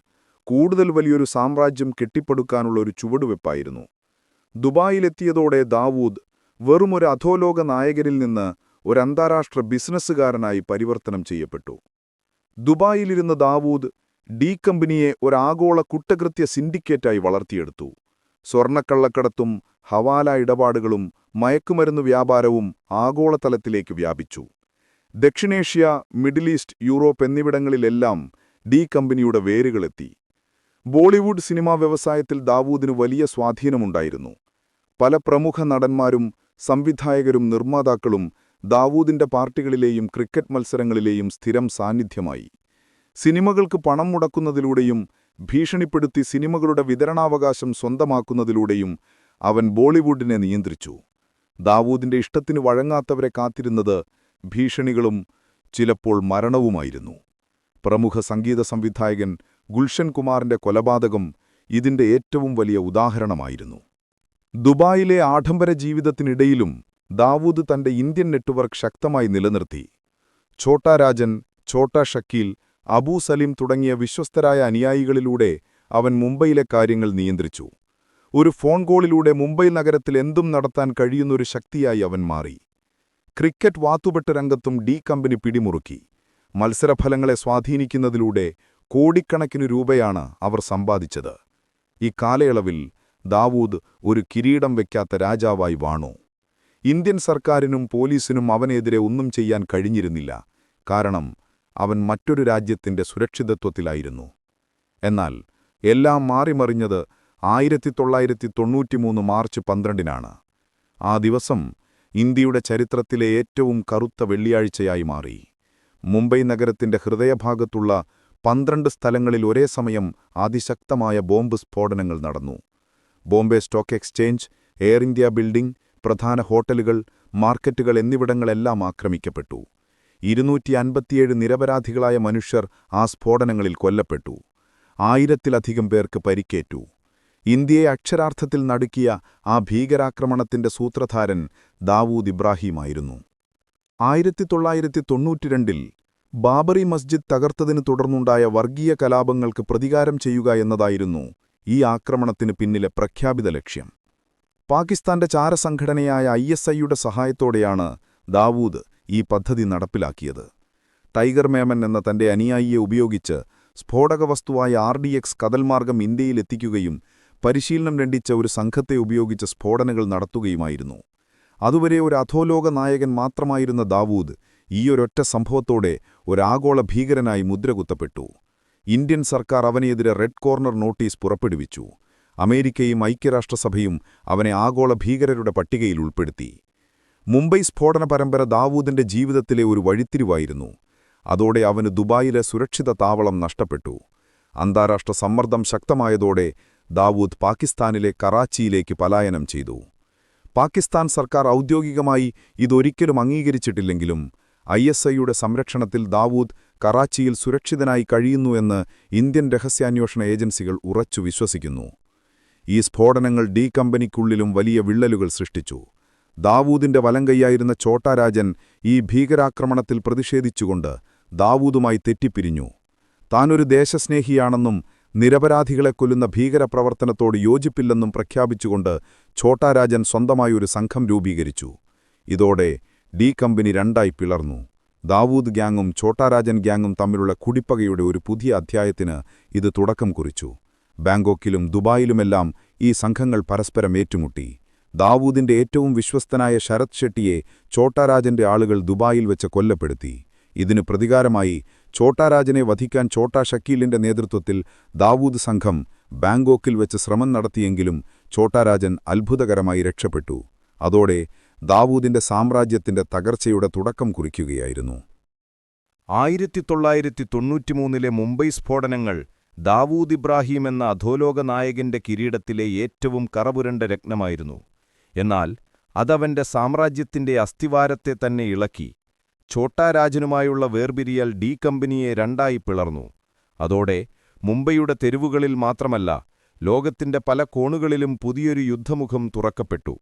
കൂടുതൽ വലിയൊരു സാമ്രാജ്യം കെട്ടിപ്പടുക്കാനുള്ള ഒരു ചുവടുവെപ്പായിരുന്നു. ദുബായിലെത്തിയതോടെ ദാവൂദ് വെറുമൊരു അധോലോക നായകരിൽ നിന്ന് ഒരു അന്താരാഷ്ട്ര ബിസിനസ്സുകാരനായി പരിവർത്തനം ചെയ്യപ്പെട്ടു. ദുബായിലിരുന്ന ദാവൂദ് ഡി കമ്പനിയെ ഒരു ആഗോള കുറ്റകൃത്യ സിൻഡിക്കേറ്റായി വളർത്തിയെടുത്തു. സ്വർണക്കള്ളക്കടത്തും ഹവാല ഇടപാടുകളും മയക്കുമരുന്ന് വ്യാപാരവും ആഗോളതലത്തിലേക്ക് വ്യാപിച്ചു. ദക്ഷിണേഷ്യ മിഡിൽ ഈസ്റ്റ് യൂറോപ്പ് എന്നിവിടങ്ങളിലെല്ലാം ഡി കമ്പനിയുടെ വേരുകളെത്തി. ബോളിവുഡ് സിനിമാ വ്യവസായത്തിൽ ദാവൂദിന് വലിയ സ്വാധീനമുണ്ടായിരുന്നു. പല പ്രമുഖ നടന്മാരും സംവിധായകരും നിർമ്മാതാക്കളും ദാവൂദിന്റെ പാർട്ടികളിലെയും ക്രിക്കറ്റ് മത്സരങ്ങളിലെയും സ്ഥിരം സാന്നിധ്യമായി. സിനിമകൾക്ക് പണം മുടക്കുന്നതിലൂടെയും ഭീഷണിപ്പെടുത്തി സിനിമകളുടെ വിതരണാവകാശം സ്വന്തമാക്കുന്നതിലൂടെയും അവൻ ബോളിവുഡിനെ നിയന്ത്രിച്ചു. ദാവൂദിന്റെ ഇഷ്ടത്തിനു വഴങ്ങാത്തവരെ കാത്തിരുന്നത് ഭീഷണികളും ചിലപ്പോൾ മരണവുമായിരുന്നു. പ്രമുഖ സംഗീത സംവിധായകൻ ഗുൽഷൻ കുമാറിന്റെ കൊലപാതകം ഇതിന്റെ ഏറ്റവും വലിയ ഉദാഹരണമായിരുന്നു. ദുബായിലെ ആഢംബര ജീവിതത്തിനിടയിലും ദാവൂദ് തന്റെ ഇന്ത്യൻ നെറ്റ്വർക്ക് ശക്തമായി നിലനിർത്തി. ഛോട്ടാ രാജൻ ഛോട്ടാ ഷക്കീൽ അബൂ സലീം തുടങ്ങിയ വിശ്വസ്തരായ അനുയായികളിലൂടെ അവൻ മുംബൈയിലെ കാര്യങ്ങൾ നിയന്ത്രിച്ചു. ഒരു ഫോൺ കോളിലൂടെ മുംബൈ നഗരത്തിൽ എന്തും നടത്താൻ കഴിയുന്നൊരു ശക്തിയായി അവൻ മാറി. ക്രിക്കറ്റ് വാത്തുപെട്ട രംഗത്തും ഡി കമ്പനി പിടിമുറുക്കി. മത്സരഫലങ്ങളെ സ്വാധീനിക്കുന്നതിലൂടെ കോടിക്കണക്കിനു രൂപയാണ് അവർ സമ്പാദിച്ചത്. ഈ കാലയളവിൽ ദാവൂദ് ഒരു കിരീടം വയ്ക്കാത്ത രാജാവായി വാണു. ഇന്ത്യൻ സർക്കാരിനും പോലീസിനും അവനെതിരെ ഒന്നും ചെയ്യാൻ കഴിഞ്ഞിരുന്നില്ല. കാരണം അവൻ മറ്റൊരു രാജ്യത്തിന്റെ സുരക്ഷിതത്വത്തിലായിരുന്നു. എന്നാൽ എല്ലാം മാറിമറിഞ്ഞത് ആയിരത്തി തൊള്ളായിരത്തി തൊണ്ണൂറ്റിമൂന്ന് മാർച്ച് പന്ത്രണ്ടിനാണ്. ആ ദിവസം ഇന്ത്യയുടെ ചരിത്രത്തിലെ ഏറ്റവും കറുത്ത വെള്ളിയാഴ്ചയായി മാറി. മുംബൈ നഗരത്തിന്റെ ഹൃദയഭാഗത്തുള്ള പന്ത്രണ്ട് സ്ഥലങ്ങളിൽ ഒരേ സമയം അതിശക്തമായ ബോംബ് സ്ഫോടനങ്ങൾ നടന്നു. Bombay Stock Exchange Air India building പ്രധാന ഹോട്ടലുകൾ മാർക്കറ്റുകൾ എന്നിവിടങ്ങളെല്ലാം ആക്രമിക്കപ്പെട്ടു. ഇരുന്നൂറ്റി അൻപത്തിയേഴ് നിരപരാധികളായ മനുഷ്യർ ആ സ്ഫോടനങ്ങളിൽ കൊല്ലപ്പെട്ടു. ആയിരത്തിലധികം പേർക്ക് പരിക്കേറ്റു. ഇന്ത്യയെ അക്ഷരാർത്ഥത്തിൽ നടുക്കിയ ആ ഭീകരാക്രമണത്തിന്റെ സൂത്രധാരൻ ദാവൂദ് ഇബ്രാഹിമായിരുന്നു. ആയിരത്തി തൊള്ളായിരത്തി തൊണ്ണൂറ്റിരണ്ടിൽ ബാബറി മസ്ജിദ് തകർത്തതിനു തുടർന്നുണ്ടായ വർഗീയ കലാപങ്ങൾക്ക് പ്രതികാരം ചെയ്യുക എന്നതായിരുന്നു ഈ ആക്രമണത്തിന് പിന്നിലെ പ്രഖ്യാപിത ലക്ഷ്യം. പാകിസ്ഥാന്റെ ചാരസംഘടനയായ ഐ എസ് ഐയുടെ സഹായത്തോടെയാണ് ദാവൂദ് ഈ പദ്ധതി നടപ്പിലാക്കിയത്. ടൈഗർ മേമൻ എന്ന തന്റെ അനുയായിയെ ഉപയോഗിച്ച് സ്ഫോടക വസ്തുവായ ആർ ഡി എക്സ് കതൽമാർഗം ഇന്ത്യയിലെത്തിക്കുകയും പരിശീലനം ലംഘിച്ച ഒരു സംഘത്തെ ഉപയോഗിച്ച് സ്ഫോടനങ്ങൾ നടത്തുകയുമായിരുന്നു. അതുവരെ ഒരു അധോലോക നായകൻ മാത്രമായിരുന്ന ദാവൂദ് ഈയൊരൊറ്റ സംഭവത്തോടെ ഒരാഗോള ഭീകരനായി മുദ്രകുത്തപ്പെട്ടു. ഇന്ത്യൻ സർക്കാർ അവനെതിരെ റെഡ് കോർണർ നോട്ടീസ് പുറപ്പെടുവിച്ചു. അമേരിക്കയും ഐക്യരാഷ്ട്രസഭയും അവനെ ആഗോള ഭീകരരുടെ പട്ടികയിൽ ഉൾപ്പെടുത്തി. മുംബൈ സ്ഫോടന പരമ്പര ദാവൂദിന്റെ ജീവിതത്തിലെ ഒരു വഴിത്തിരിവായിരുന്നു. അതോടെ അവന് ദുബായിലെ സുരക്ഷിത താവളം നഷ്ടപ്പെട്ടു. അന്താരാഷ്ട്ര സമ്മർദ്ദം ശക്തമായതോടെ ദാവൂദ് പാകിസ്ഥാനിലെ കറാച്ചിയിലേക്ക് പലായനം ചെയ്തു. പാകിസ്ഥാൻ സർക്കാർ ഔദ്യോഗികമായി ഇതൊരിക്കലും അംഗീകരിച്ചിട്ടില്ലെങ്കിലും ഐ എസ് ഐയുടെ സംരക്ഷണത്തിൽ ദാവൂദ് കറാച്ചിയിൽ സുരക്ഷിതനായി കഴിയുന്നുവെന്ന് ഇന്ത്യൻ രഹസ്യാന്വേഷണ ഏജൻസികൾ ഉറച്ചു വിശ്വസിക്കുന്നു. ഈ സ്ഫോടനങ്ങൾ ഡി കമ്പനിക്കുള്ളിലും വലിയ വിള്ളലുകൾ സൃഷ്ടിച്ചു. ദാവൂദിന്റെ വലങ്കയ്യായിരുന്ന ചോട്ടാരാജൻ ഈ ഭീകരാക്രമണത്തിൽ പ്രതിഷേധിച്ചുകൊണ്ട് ദാവൂദുമായി തെറ്റിപ്പിരിഞ്ഞു. താനൊരു ദേശസ്നേഹിയാണെന്നും നിരപരാധികളെ കൊല്ലുന്ന ഭീകരപ്രവർത്തനത്തോട് യോജിപ്പില്ലെന്നും പ്രഖ്യാപിച്ചുകൊണ്ട് ഛോട്ടാരാജൻ സ്വന്തമായി ഒരു സംഘം രൂപീകരിച്ചു. ഇതോടെ ഡി കമ്പനി രണ്ടായി പിളർന്നു. ദാവൂദ് ഗ്യാങ്ങും ഛോട്ടാരാജൻ ഗ്യാങ്ങും തമ്മിലുള്ള കുടിപ്പകയുടെ ഒരു പുതിയ അധ്യായത്തിന് ഇത് തുടക്കം കുറിച്ചു. ബാങ്കോക്കിലും ദുബായിലുമെല്ലാം ഈ സംഘങ്ങൾ പരസ്പരം ഏറ്റുമുട്ടി. ദാവൂദിന്റെ ഏറ്റവും വിശ്വസ്തനായ ശരത് ഷെട്ടിയെ ചോട്ടാരാജന്റെ ആളുകൾ ദുബായിൽ വെച്ച് കൊല്ലപ്പെടുത്തി. ഇതിനു പ്രതികാരമായി ചോട്ടാരാജനെ വധിക്കാൻ ചോട്ടാ ഷക്കീലിന്റെ നേതൃത്വത്തിൽ ദാവൂദ് സംഘം ബാങ്കോക്കിൽ വെച്ച് ശ്രമം നടത്തിയെങ്കിലും ചോട്ടാരാജൻ അത്ഭുതകരമായി രക്ഷപ്പെട്ടു. അതോടെ ദാവൂദിന്റെ സാമ്രാജ്യത്തിന്റെ തകർച്ചയുടെ തുടക്കം കുറിക്കുകയായിരുന്നു. ആയിരത്തി തൊള്ളായിരത്തി തൊണ്ണൂറ്റിമൂന്നിലെ മുംബൈ സ്ഫോടനങ്ങൾ ദാവൂദ് ഇബ്രാഹിം എന്ന അധോലോക നായകന്റെ കിരീടത്തിലെ ഏറ്റവും കറപുരണ്ട രത്നമായിരുന്നു. എന്നാൽ അതവന്റെ സാമ്രാജ്യത്തിന്റെ അസ്ഥിവാരത്തെ തന്നെ ഇളക്കി. ഛോട്ടാരാജനുമായുള്ള വേർപിരിയൽ ഡി കമ്പനിയെ രണ്ടായി പിളർന്നു. അതോടെ മുംബൈയുടെ തെരുവുകളിൽ മാത്രമല്ല ലോകത്തിന്റെ പല കോണുകളിലും പുതിയൊരു യുദ്ധമുഖം തുറക്കപ്പെട്ടു.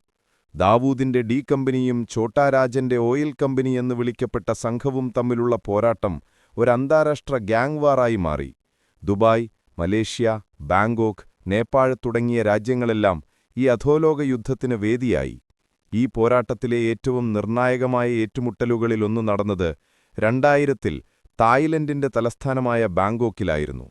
ദാവൂദിന്റെ ഡി കമ്പനിയും ഛോട്ടാരാജന്റെ ഓയിൽ കമ്പനി എന്ന് വിളിക്കപ്പെട്ട സംഘവും തമ്മിലുള്ള പോരാട്ടം ഒരു അന്താരാഷ്ട്ര ഗ്യാങ് വാറായി മാറി. ദുബായ് മലേഷ്യ ബാങ്കോക്ക് നേപ്പാൾ തുടങ്ങിയ രാജ്യങ്ങളെല്ലാം ഈ അധോലോക യുദ്ധത്തിന് വേദിയായി. ഈ പോരാട്ടത്തിലെ ഏറ്റവും നിർണായകമായ ഏറ്റുമുട്ടലുകളിലൊന്നു നടന്നത് രണ്ടായിരത്തിൽ തായ്ലൻഡിന്റെ തലസ്ഥാനമായ ബാങ്കോക്കിലായിരുന്നു.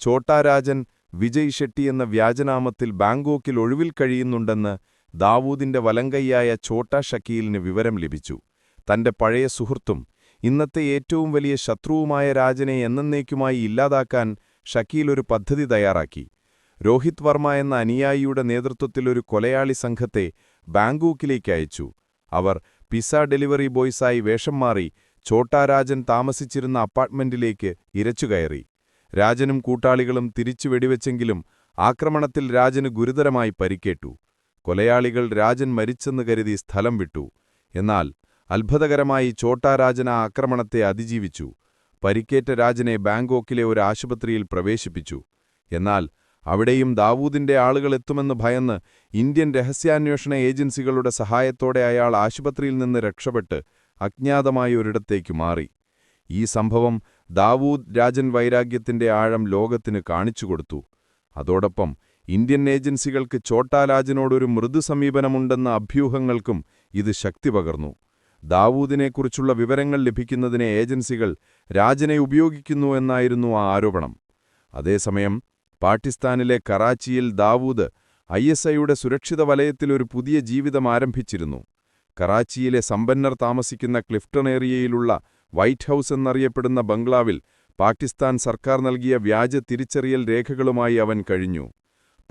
ഛോട്ടാരാജൻ വിജയ് ഷെട്ടി എന്ന വ്യാജനാമത്തിൽ ബാങ്കോക്കിൽ ഒഴിവിൽ കഴിയുന്നുണ്ടെന്ന് ദാവൂദിന്റെ വലങ്കയ്യായ ഛോട്ടാ ഷക്കീലിന് വിവരം ലഭിച്ചു. തന്റെ പഴയ സുഹൃത്തും ഇന്നത്തെ ഏറ്റവും വലിയ ശത്രുവുമായ രാജനെ എന്നേക്കുമായി ഇല്ലാതാക്കാൻ ഷക്കീൽ ഒരു പദ്ധതി തയ്യാറാക്കി. രോഹിത് വർമ്മ എന്ന അനുയായിയുടെ നേതൃത്വത്തിൽ ഒരു കൊലയാളി സംഘത്തെ ബാങ്കോക്കിലേക്ക് അയച്ചു. അവർ പിസ ഡെലിവറി ബോയ്സായി വേഷം മാറി ഛോട്ടാരാജൻ താമസിച്ചിരുന്ന അപ്പാർട്ട്മെന്റിലേക്ക് ഇരച്ചുകയറി രാജനും കൂട്ടാളികളും തിരിച്ചു വെടിവെച്ചെങ്കിലും ആക്രമണത്തിൽ രാജന് ഗുരുതരമായി പരിക്കേറ്റു. കൊലയാളികൾ രാജൻ മരിച്ചെന്ന് കരുതി സ്ഥലം വിട്ടു. എന്നാൽ അത്ഭുതകരമായി ചോട്ടാരാജൻ ആ ആക്രമണത്തെ അതിജീവിച്ചു. പരിക്കേറ്റ രാജനെ ബാങ്കോക്കിലെ ഒരു ആശുപത്രിയിൽ പ്രവേശിപ്പിച്ചു. എന്നാൽ അവിടെയും ദാവൂദിന്റെ ആളുകൾ എത്തുമെന്ന് ഭയന്ന് ഇന്ത്യൻ രഹസ്യാന്വേഷണ ഏജൻസികളുടെ സഹായത്തോടെ അയാൾ ആശുപത്രിയിൽ നിന്ന് രക്ഷപ്പെട്ട് അജ്ഞാതമായ ഒരിടത്തേക്കു മാറി. ഈ സംഭവം ദാവൂദ് രാജൻ വൈരാഗ്യത്തിന്റെ ആഴം ലോകത്തിന് കാണിച്ചുകൊടുത്തു അതോടൊപ്പം ഇന്ത്യൻ ഏജൻസികൾക്ക് ചോട്ടാലാജിനോടൊരു മൃദു സമീപനമുണ്ടെന്ന അഭ്യൂഹങ്ങൾക്കും ഇത് ശക്തി പകർന്നു. ദാവൂദിനെക്കുറിച്ചുള്ള വിവരങ്ങൾ ലഭിക്കുന്നതിനെ ഏജൻസികൾ രാജനെ ഉപയോഗിക്കുന്നു എന്നായിരുന്നു ആ ആരോപണം. അതേസമയം പാകിസ്ഥാനിലെ കറാച്ചിയിൽ ദാവൂദ് ഐ എസ് ഐയുടെ സുരക്ഷിത വലയത്തിൽ ഒരു പുതിയ ജീവിതം ആരംഭിച്ചിരുന്നു. കറാച്ചിയിലെ സമ്പന്നർ താമസിക്കുന്ന ക്ലിഫ്റ്റൺ ഏരിയയിലുള്ള വൈറ്റ് ഹൗസ് എന്നറിയപ്പെടുന്ന ബംഗ്ലാവിൽ പാകിസ്ഥാൻ സർക്കാർ നൽകിയ വ്യാജ തിരിച്ചറിയൽ രേഖകളുമായി അവൻ കഴിഞ്ഞു.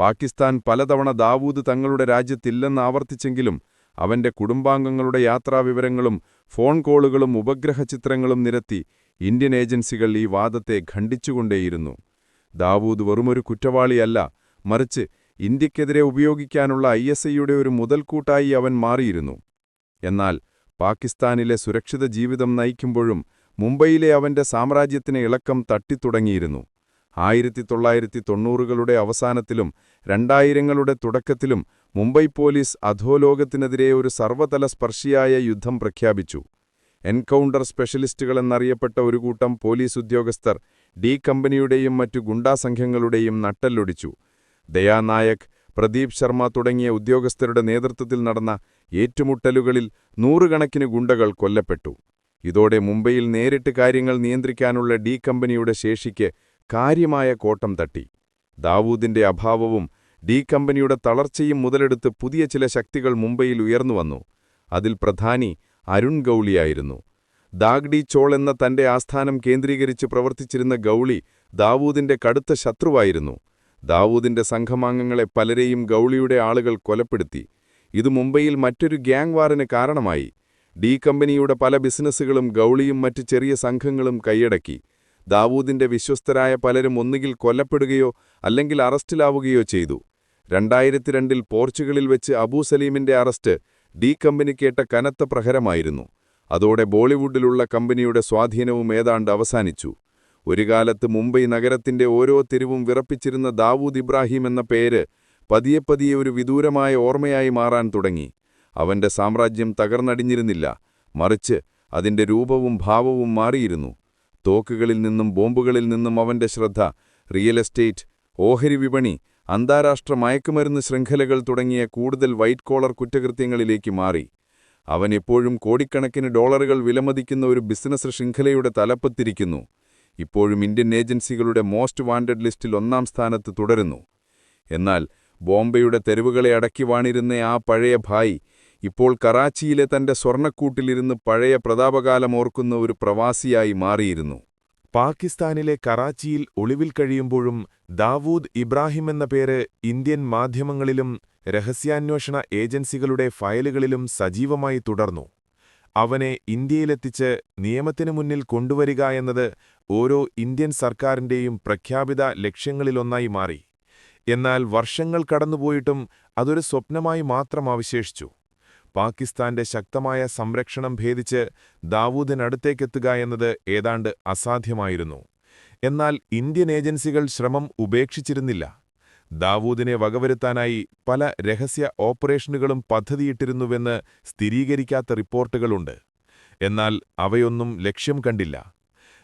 പാകിസ്ഥാൻ പലതവണ ദാവൂദ് തങ്ങളുടെ രാജ്യത്തില്ലെന്ന് ആവർത്തിച്ചെങ്കിലും അവന്റെ കുടുംബാംഗങ്ങളുടെ യാത്രാവിവരങ്ങളും ഫോൺ കോളുകളും ഉപഗ്രഹ ചിത്രങ്ങളും നിരത്തി ഇന്ത്യൻ ഏജൻസികൾ ഈ വാദത്തെ ഖണ്ഡിച്ചുകൊണ്ടേയിരുന്നു. ദാവൂദ് വെറുമൊരു കുറ്റവാളിയല്ല മറിച്ച് ഇന്ത്യക്കെതിരെ ഉപയോഗിക്കാനുള്ള ഐ ഒരു മുതൽക്കൂട്ടായി അവൻ മാറിയിരുന്നു. എന്നാൽ പാകിസ്ഥാനിലെ സുരക്ഷിത ജീവിതം നയിക്കുമ്പോഴും മുംബൈയിലെ അവന്റെ സാമ്രാജ്യത്തിന് ഇളക്കം തട്ടിത്തുടങ്ങിയിരുന്നു. ആയിരത്തി തൊള്ളായിരത്തി തൊണ്ണൂറുകളുടെ അവസാനത്തിലും രണ്ടായിരങ്ങളുടെ തുടക്കത്തിലും മുംബൈ പോലീസ് അധോലോകത്തിനെതിരെ ഒരു സർവതല സ്പർശിയായ യുദ്ധം പ്രഖ്യാപിച്ചു. എൻകൗണ്ടർ സ്പെഷ്യലിസ്റ്റുകളെന്നറിയപ്പെട്ട ഒരു കൂട്ടം പോലീസ് ഉദ്യോഗസ്ഥർ ഡി കമ്പനിയുടെയും മറ്റു ഗുണ്ടാസംഘങ്ങളുടെയും നട്ടല്ലൊടിച്ചു. ദയാനായക് പ്രദീപ് ശർമ്മ തുടങ്ങിയ ഉദ്യോഗസ്ഥരുടെ നേതൃത്വത്തിൽ നടന്ന ഏറ്റുമുട്ടലുകളിൽ നൂറുകണക്കിന് ഗുണ്ടകൾ കൊല്ലപ്പെട്ടു. ഇതോടെ മുംബൈയിൽ നേരിട്ട് കാര്യങ്ങൾ നിയന്ത്രിക്കാനുള്ള ഡി കമ്പനിയുടെ ശേഷിക്ക് കാര്യമായ കോട്ടം തട്ടി. ദാവൂദിന്റെ അഭാവവും ഡി കമ്പനിയുടെ തളർച്ചയും മുതലെടുത്ത് പുതിയ ചില ശക്തികൾ മുംബൈയിൽ ഉയർന്നുവന്നു അതിൽ പ്രധാനി അരുൺ ഗൗളിയായിരുന്നു ദാഗ്ഡി ചോൾ എന്ന തന്റെ ആസ്ഥാനം കേന്ദ്രീകരിച്ച് പ്രവർത്തിച്ചിരുന്ന ഗൗളി ദാവൂദിന്റെ കടുത്ത ശത്രുവായിരുന്നു. ദാവൂദിന്റെ സംഘമാംഗങ്ങളെ പലരെയും ഗൗളിയുടെ ആളുകൾ കൊലപ്പെടുത്തി. ഇത് മുംബൈയിൽ മറ്റൊരു ഗ്യാങ് വാറിന് കാരണമായി. ഡി കമ്പനിയുടെ പല ബിസിനസ്സുകളും ഗൗളിയും മറ്റ് ചെറിയ സംഘങ്ങളും കൈയടക്കി. ദാവൂദിന്റെ വിശ്വസ്തരായ പലരും ഒന്നുകിൽ കൊല്ലപ്പെടുകയോ അല്ലെങ്കിൽ അറസ്റ്റിലാവുകയോ ചെയ്തു. രണ്ടായിരത്തി രണ്ടിൽ പോർച്ചുഗലിൽ വെച്ച് അബൂ സലീമിന്റെ അറസ്റ്റ് ഡി കമ്പനിക്കേട്ട കനത്ത പ്രഹരമായിരുന്നു. അതോടെ ബോളിവുഡിലുള്ള കമ്പനിയുടെ സ്വാധീനവും ഏതാണ്ട് അവസാനിച്ചു. ഒരു കാലത്ത് മുംബൈ നഗരത്തിന്റെ ഓരോ തെരുവും വിറപ്പിച്ചിരുന്ന ദാവൂദ് ഇബ്രാഹിം എന്ന പേര് പതിയെ പതിയെ ഒരു വിദൂരമായ ഓർമ്മയായി മാറാൻ തുടങ്ങി. അവന്റെ സാമ്രാജ്യം തകർന്നടിഞ്ഞിരുന്നില്ല. മറിച്ച് അതിന്റെ രൂപവും ഭാവവും മാറിയിരുന്നു. തോക്കുകളിൽ നിന്നും ബോംബുകളിൽ നിന്നും അവന്റെ ശ്രദ്ധ റിയൽ എസ്റ്റേറ്റ് ഓഹരി വിപണി അന്താരാഷ്ട്ര മയക്കുമരുന്ന് ശൃംഖലകൾ തുടങ്ങിയ കൂടുതൽ വൈറ്റ് കോളർ കുറ്റകൃത്യങ്ങളിലേക്ക് മാറി. അവൻ എപ്പോഴും കോടിക്കണക്കിന് ഡോളറുകൾ വിലമതിക്കുന്ന ഒരു ബിസിനസ് ശൃംഖലയുടെ തലപ്പത്തിരിക്കുന്നു. ഇപ്പോഴും ഇന്ത്യൻ ഏജൻസികളുടെ മോസ്റ്റ് വാണ്ടഡ് ലിസ്റ്റിൽ ഒന്നാം സ്ഥാനത്ത് തുടരുന്നു. എന്നാൽ ബോംബെയുടെ തെരുവുകളെ അടക്കി വാണിരുന്ന ആ പഴയ ഭായി ഇപ്പോൾ കറാച്ചിയിലെ തന്റെ സ്വർണക്കൂട്ടിലിരുന്ന് പഴയ പ്രതാപകാലം ഓർക്കുന്ന ഒരു പ്രവാസിയായി മാറിയിരുന്നു. പാകിസ്ഥാനിലെ കറാച്ചിയിൽ ഒളിവിൽ കഴിയുമ്പോഴും ദാവൂദ് ഇബ്രാഹിം എന്ന പേര് ഇന്ത്യൻ മാധ്യമങ്ങളിലും രഹസ്യാന്വേഷണ ഏജൻസികളുടെ ഫയലുകളിലും സജീവമായി തുടർന്നു. അവനെ ഇന്ത്യയിലെത്തിച്ച് നിയമത്തിനു മുന്നിൽ കൊണ്ടുവരിക എന്നത് ഓരോ ഇന്ത്യൻ സർക്കാരിന്റെയും പ്രഖ്യാപിത ലക്ഷ്യങ്ങളിലൊന്നായി മാറി. എന്നാൽ വർഷങ്ങൾ കടന്നുപോയിട്ടും അതൊരു സ്വപ്നമായി മാത്രം അവശേഷിച്ചു. പാകിസ്ഥാന്റെ ശക്തമായ സംരക്ഷണം ഭേദിച്ച് ദാവൂദിനടുത്തേക്കെത്തുക എന്നത് ഏതാണ്ട് അസാധ്യമായിരുന്നു. എന്നാൽ ഇന്ത്യൻ ഏജൻസികൾ ശ്രമം ഉപേക്ഷിച്ചിരുന്നില്ല. ദാവൂദിനെ വകവരുത്താനായി പല രഹസ്യ ഓപ്പറേഷനുകളും പദ്ധതിയിട്ടിരുന്നുവെന്ന് സ്ഥിരീകരിക്കാത്ത റിപ്പോർട്ടുകളുണ്ട്. എന്നാൽ അവയൊന്നും ലക്ഷ്യം കണ്ടില്ല.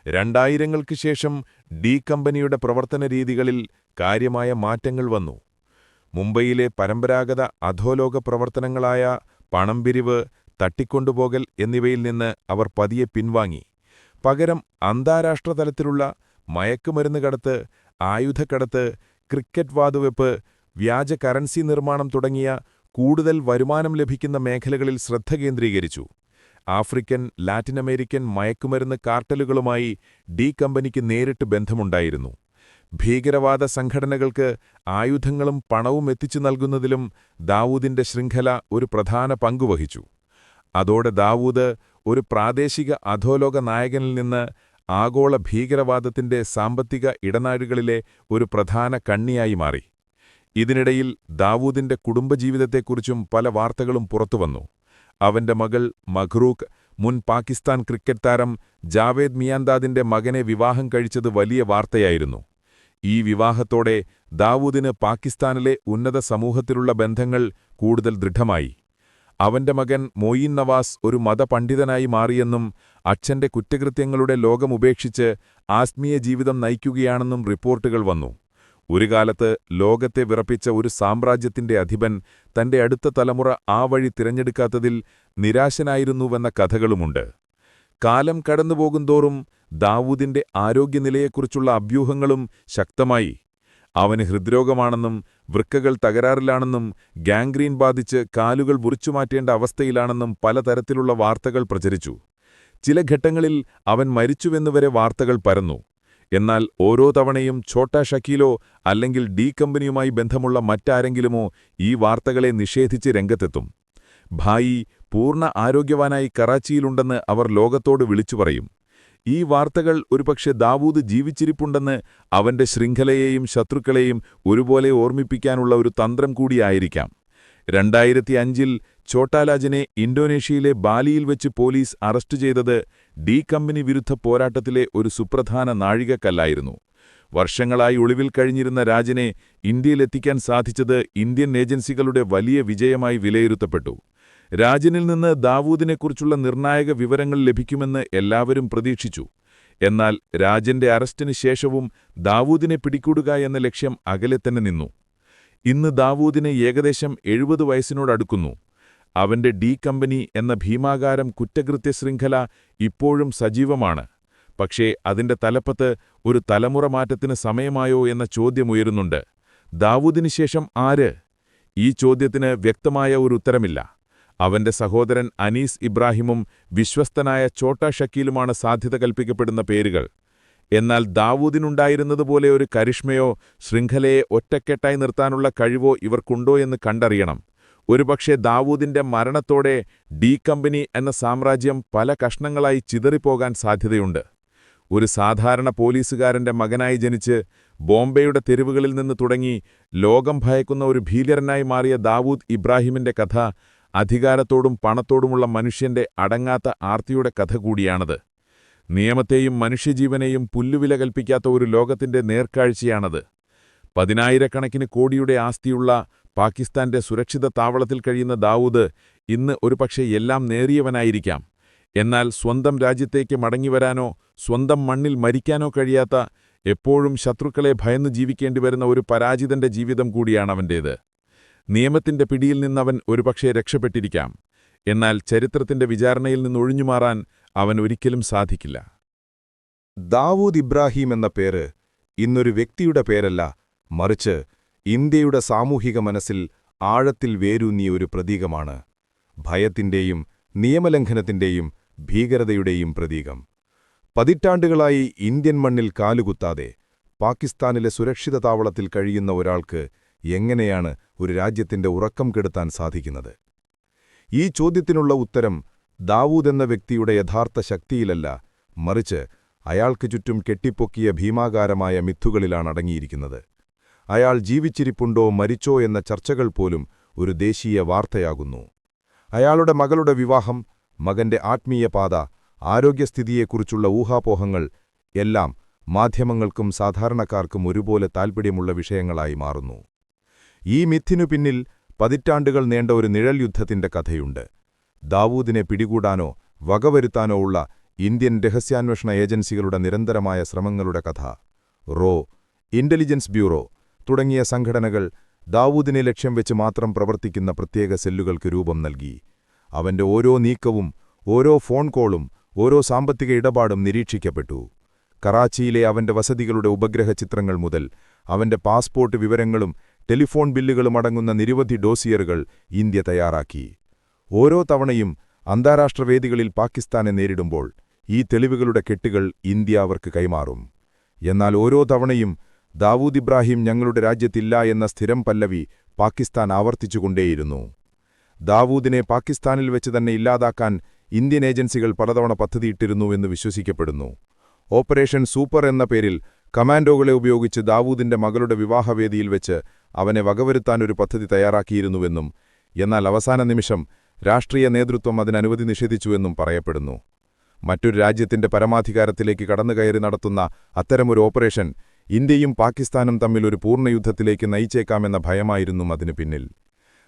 രണ്ടായിരങ്ങൾക്ക് ശേഷം ഡി കമ്പനിയുടെ പ്രവർത്തന രീതികളിൽ കാര്യമായ മാറ്റങ്ങൾ വന്നു. മുംബൈയിലെ പരമ്പരാഗത അധോലോക പ്രവർത്തനങ്ങളായ പണം പിരിവ് തട്ടിക്കൊണ്ടുപോകൽ എന്നിവയിൽ നിന്ന് അവർ പതിയെ പിൻവാങ്ങി. പകരം അന്താരാഷ്ട്ര തലത്തിലുള്ള മയക്കുമരുന്ന് കടത്ത് ആയുധക്കടത്ത് ക്രിക്കറ്റ് വാതുവെപ്പ് വ്യാജ കറൻസി നിർമ്മാണം തുടങ്ങിയ കൂടുതൽ വരുമാനം ലഭിക്കുന്ന മേഖലകളിൽ ശ്രദ്ധ കേന്ദ്രീകരിച്ചു. ആഫ്രിക്കൻ ലാറ്റിനമേരിക്കൻ മയക്കുമരുന്ന് കാർട്ടലുകളുമായി ഡി കമ്പനിക്ക് നേരിട്ട് ബന്ധമുണ്ടായിരുന്നു. ഭീകരവാദ സംഘടനകൾക്ക് ആയുധങ്ങളും പണവും എത്തിച്ചു നൽകുന്നതിലും ദാവൂദിന്റെ ശൃംഖല ഒരു പ്രധാന പങ്കുവഹിച്ചു അതോടെ ദാവൂദ് ഒരു പ്രാദേശിക അധോലോക നായകനിൽ നിന്ന് ആഗോള ഭീകരവാദത്തിന്റെ സാമ്പത്തിക ഇടനാഴികളിലെ ഒരു പ്രധാന കണ്ണിയായി മാറി. ഇതിനിടയിൽ ദാവൂദിന്റെ കുടുംബജീവിതത്തെക്കുറിച്ചും പല വാർത്തകളും പുറത്തുവന്നു. അവന്റെ മകൾ മഖ്റൂഖ് മുൻ പാകിസ്ഥാൻ ക്രിക്കറ്റ് താരം ജാവേദ് മിയാന്താദിന്റെ മകനെ വിവാഹം കഴിച്ചത് വലിയ വാർത്തയായിരുന്നു. ഈ വിവാഹത്തോടെ ദാവൂദിന് പാകിസ്ഥാനിലെ ഉന്നത സമൂഹത്തിലുള്ള ബന്ധങ്ങൾ കൂടുതൽ ദൃഢമായി. അവന്റെ മകൻ മോയിൻ നവാസ് ഒരു മതപണ്ഡിതനായി മാറിയെന്നും അച്ഛന്റെ കുറ്റകൃത്യങ്ങളുടെ ലോകമുപേക്ഷിച്ച് ആത്മീയ ജീവിതം നയിക്കുകയാണെന്നും റിപ്പോർട്ടുകൾ വന്നു. ഒരു കാലത്ത് ലോകത്തെ വിറപ്പിച്ച ഒരു സാമ്രാജ്യത്തിന്റെ അധിപൻ തന്റെ അടുത്ത തലമുറ ആ വഴി തിരഞ്ഞെടുക്കാത്തതിൽ നിരാശനായിരുന്നുവെന്ന കഥകളുമുണ്ട്. കാലം കടന്നുപോകുന്തോറും ദാവൂദിന്റെ ആരോഗ്യനിലയെക്കുറിച്ചുള്ള അഭ്യൂഹങ്ങളും ശക്തമായി. അവന് ഹൃദ്രോഗമാണെന്നും വൃക്കകൾ തകരാറിലാണെന്നും ഗാംഗ്രീൻ ബാധിച്ച് കാലുകൾ മുറിച്ചുമാറ്റേണ്ട അവസ്ഥയിലാണെന്നും പലതരത്തിലുള്ള വാർത്തകൾ പ്രചരിച്ചു. ചില ഘട്ടങ്ങളിൽ അവൻ മരിച്ചുവെന്നുവരെ വാർത്തകൾ പരന്നു. എന്നാൽ ഓരോ തവണയും ഛോട്ടാ ഷക്കീലോ അല്ലെങ്കിൽ ഡി കമ്പനിയുമായി ബന്ധമുള്ള മറ്റാരെങ്കിലുമോ ഈ വാർത്തകളെ നിഷേധിച്ച് രംഗത്തെത്തും. ഭായി പൂർണ ആരോഗ്യവാനായി കറാച്ചിയിലുണ്ടെന്ന് അവർ ലോകത്തോട് വിളിച്ചു പറയും. ഈ വാർത്തകൾ ഒരുപക്ഷെ ദാവൂദ് ജീവിച്ചിരിപ്പുണ്ടെന്ന് അവന്റെ ശൃംഖലയെയും ശത്രുക്കളെയും ഒരുപോലെ ഓർമ്മിപ്പിക്കാനുള്ള ഒരു തന്ത്രം കൂടിയായിരിക്കാം രണ്ടായിരത്തി അഞ്ചിൽ ചോട്ടാലാജിനെ ഇന്തോനേഷ്യയിലെ ബാലിയിൽ വെച്ച് പോലീസ് അറസ്റ്റ് ചെയ്തത് ഡി കമ്പനി വിരുദ്ധ പോരാട്ടത്തിലെ ഒരു സുപ്രധാന നാഴികക്കല്ലായിരുന്നു. വർഷങ്ങളായി ഒളിവിൽ കഴിഞ്ഞിരുന്ന രാജനെ ഇന്ത്യയിലെത്തിക്കാൻ സാധിച്ചത് ഇന്ത്യൻ ഏജൻസികളുടെ വലിയ വിജയമായി വിലയിരുത്തപ്പെട്ടു. രാജനിൽ നിന്ന് ദാവൂദിനെക്കുറിച്ചുള്ള നിർണായക വിവരങ്ങൾ ലഭിക്കുമെന്ന് എല്ലാവരും പ്രതീക്ഷിച്ചു. എന്നാൽ രാജന്റെ അറസ്റ്റിന് ശേഷവും ദാവൂദിനെ പിടികൂടുക എന്ന ലക്ഷ്യം അകലെ തന്നെ നിന്നു. ഇന്ന് ദാവൂദിനെ ഏകദേശം എഴുപത് വയസ്സിനോടടുക്കുന്നു അവന്റെ ഡി കമ്പനി എന്ന ഭീമാകാരം കുറ്റകൃത്യ ശൃംഖല ഇപ്പോഴും സജീവമാണ്. പക്ഷേ അതിന്റെ തലപ്പത്ത് ഒരു തലമുറ മാറ്റത്തിന് സമയമായോ എന്ന ചോദ്യമുയരുന്നുണ്ട് ദാവൂദിനു ശേഷം ആര്? ഈ ചോദ്യത്തിന് വ്യക്തമായ ഒരു ഉത്തരമില്ല. അവന്റെ സഹോദരൻ അനീസ് ഇബ്രാഹിമും വിശ്വസ്തനായ ചോട്ടാ ഷക്കീലുമാണ് സാധ്യത കൽപ്പിക്കപ്പെടുന്ന പേരുകൾ. എന്നാൽ ദാവൂദിനുണ്ടായിരുന്നതുപോലെ ഒരു കരിഷ്മയോ ശൃംഖലയെ ഒറ്റക്കെട്ടായി നിർത്താനുള്ള കഴിവോ ഇവർക്കുണ്ടോ എന്ന് കണ്ടറിയണം. ഒരുപക്ഷെ ദാവൂദിന്റെ മരണത്തോടെ ഡി കമ്പനി എന്ന സാമ്രാജ്യം പല കഷ്ണങ്ങളായി ചിതറിപ്പോകാൻ സാധ്യതയുണ്ട്. ഒരു സാധാരണ പോലീസുകാരന്റെ മകനായി ജനിച്ച് ബോംബെയുടെ തെരുവുകളിൽ നിന്ന് തുടങ്ങി ലോകം ഭയക്കുന്ന ഒരു ഭീകരനായി മാറിയ ദാവൂദ് ഇബ്രാഹിമിന്റെ കഥ അധികാരത്തോടും പണത്തോടുമുള്ള മനുഷ്യന്റെ അടങ്ങാത്ത ആർത്തിയുടെ കഥ കൂടിയാണത്. നിയമത്തെയും മനുഷ്യജീവനെയും പുല്ലുവില കൽപ്പിക്കാത്ത ഒരു ലോകത്തിന്റെ നേർക്കാഴ്ചയാണത്. പതിനായിരക്കണക്കിന് കോടിയുടെ ആസ്തിയുള്ള പാകിസ്ഥാന്റെ സുരക്ഷിത താവളത്തിൽ കഴിയുന്ന ദാവൂദ് ഇന്ന് ഒരുപക്ഷെ എല്ലാം നേറിയവനായിരിക്കാം. എന്നാൽ സ്വന്തം രാജ്യത്തേക്ക് മടങ്ങിവരാനോ സ്വന്തം മണ്ണിൽ മരിക്കാനോ കഴിയാത്ത എപ്പോഴും ശത്രുക്കളെ ഭയന്ന് ജീവിക്കേണ്ടി വരുന്ന ഒരു പരാജിതന്റെ ജീവിതം കൂടിയാണവന്റേത്. നിയമത്തിന്റെ പിടിയിൽ നിന്നവൻ ഒരുപക്ഷെ രക്ഷപ്പെട്ടിരിക്കാം. എന്നാൽ ചരിത്രത്തിന്റെ വിചാരണയിൽ നിന്ന് ഒഴിഞ്ഞുമാറാൻ അവൻ ഒരിക്കലും സാധിക്കില്ല. ദാവൂദ് ഇബ്രാഹിം എന്ന പേര് ഇന്നൊരു വ്യക്തിയുടെ പേരല്ല മറിച്ച് ഇന്ത്യയുടെ സാമൂഹിക മനസ്സിൽ ആഴത്തിൽ വേരൂന്നിയ ഒരു പ്രതീകമാണ്. ഭയത്തിന്റെയും നിയമലംഘനത്തിന്റെയും ഭീകരതയുടെയും പ്രതീകം. പതിറ്റാണ്ടുകളായി ഇന്ത്യൻ മണ്ണിൽ കാലുകുത്താതെ പാകിസ്ഥാനിലെ സുരക്ഷിത താവളത്തിൽ കഴിയുന്ന ഒരാൾക്ക് എങ്ങനെയാണ് ഒരു രാജ്യത്തിന്റെ ഉറക്കം കെടുത്താൻ സാധിക്കുന്നത്? ഈ ചോദ്യത്തിനുള്ള ഉത്തരം ദാവൂദ് എന്ന വ്യക്തിയുടെ യഥാർത്ഥ ശക്തിയിലല്ല മറിച്ച് അയാൾക്ക് ചുറ്റും കെട്ടിപ്പൊക്കിയ ഭീമാകാരമായ മിഥുകളിലാണ് അടങ്ങിയിരിക്കുന്നത്. അയാൾ ജീവിച്ചിരിപ്പുണ്ടോ മരിച്ചോ എന്ന ചർച്ചകൾ പോലും ഒരു ദേശീയ വാർത്തയാകുന്നു. അയാളുടെ മകളുടെ വിവാഹം മകന്റെ ആത്മീയപാത ആരോഗ്യസ്ഥിതിയെക്കുറിച്ചുള്ള ഊഹാപോഹങ്ങൾ എല്ലാം മാധ്യമങ്ങൾക്കും സാധാരണക്കാർക്കും ഒരുപോലെ താൽപ്പര്യമുള്ള വിഷയങ്ങളായി മാറുന്നു. ഈ മിഥിനു പിന്നിൽ പതിറ്റാണ്ടുകൾ നീണ്ട ഒരു നിഴൽ യുദ്ധത്തിന്റെ കഥയുണ്ട്. ദാവൂദിനെ പിടികൂടാനോ വകവരുത്താനോ ഉള്ള ഇന്ത്യൻ രഹസ്യാന്വേഷണ ഏജൻസികളുടെ നിരന്തരമായ ശ്രമങ്ങളുടെ കഥ. റോ ഇന്റലിജൻസ് ബ്യൂറോ തുടങ്ങിയ സംഘടനകൾ ദാവൂദിനെ ലക്ഷ്യം വെച്ച് മാത്രം പ്രവർത്തിക്കുന്ന പ്രത്യേക സെല്ലുകൾക്ക് രൂപം നൽകി. അവന്റെ ഓരോ നീക്കവും ഓരോ ഫോൺ കോളും ഓരോ സാമ്പത്തിക ഇടപാടും നിരീക്ഷിക്കപ്പെട്ടു. കറാച്ചിയിലെ അവന്റെ വസതികളുടെ ഉപഗ്രഹ ചിത്രങ്ങൾ മുതൽ അവന്റെ പാസ്പോർട്ട് വിവരങ്ങളും ടെലിഫോൺ ബില്ലുകളും അടങ്ങുന്ന നിരവധി ഡോസിയറുകൾ ഇന്ത്യ തയ്യാറാക്കി. ഓരോ തവണയും അന്താരാഷ്ട്ര വേദികളിൽ പാകിസ്ഥാനെ നേരിടുമ്പോൾ ഈ തെളിവുകളുടെ കെട്ടുകൾ ഇന്ത്യ അവർക്ക് കൈമാറും. എന്നാൽ ഓരോ തവണയും ദാവൂദ് ഇബ്രാഹിം ഞങ്ങളുടെ രാജ്യത്തില്ല എന്ന സ്ഥിരം പല്ലവി പാകിസ്ഥാൻ ആവർത്തിച്ചുകൊണ്ടേയിരുന്നു. ദാവൂദിനെ പാകിസ്ഥാനിൽ വെച്ച് തന്നെ ഇല്ലാതാക്കാൻ ഇന്ത്യൻ ഏജൻസികൾ പലതവണ പദ്ധതിയിട്ടിരുന്നുവെന്ന് വിശ്വസിക്കപ്പെടുന്നു. ഓപ്പറേഷൻ സൂപ്പർ എന്ന പേരിൽ കമാൻഡോകളെ ഉപയോഗിച്ച് ദാവൂദിന്റെ മകളുടെ വിവാഹവേദിയിൽ വെച്ച് അവനെ വകവരുത്താൻ ഒരു പദ്ധതി തയ്യാറാക്കിയിരുന്നുവെന്നും എന്നാൽ അവസാന നിമിഷം രാഷ്ട്രീയ നേതൃത്വം അതിനനുമതി നിഷേധിച്ചുവെന്നും പറയപ്പെടുന്നു. മറ്റൊരു രാജ്യത്തിന്റെ പരമാധികാരത്തിലേക്ക് കടന്നുകയറി നടത്തുന്ന അത്തരമൊരു ഓപ്പറേഷൻ ഇന്ത്യയും പാകിസ്ഥാനും തമ്മിൽ ഒരു പൂർണയുദ്ധത്തിലേക്ക് നയിച്ചേക്കാമെന്ന ഭയമായിരുന്നു അതിനു പിന്നിൽ.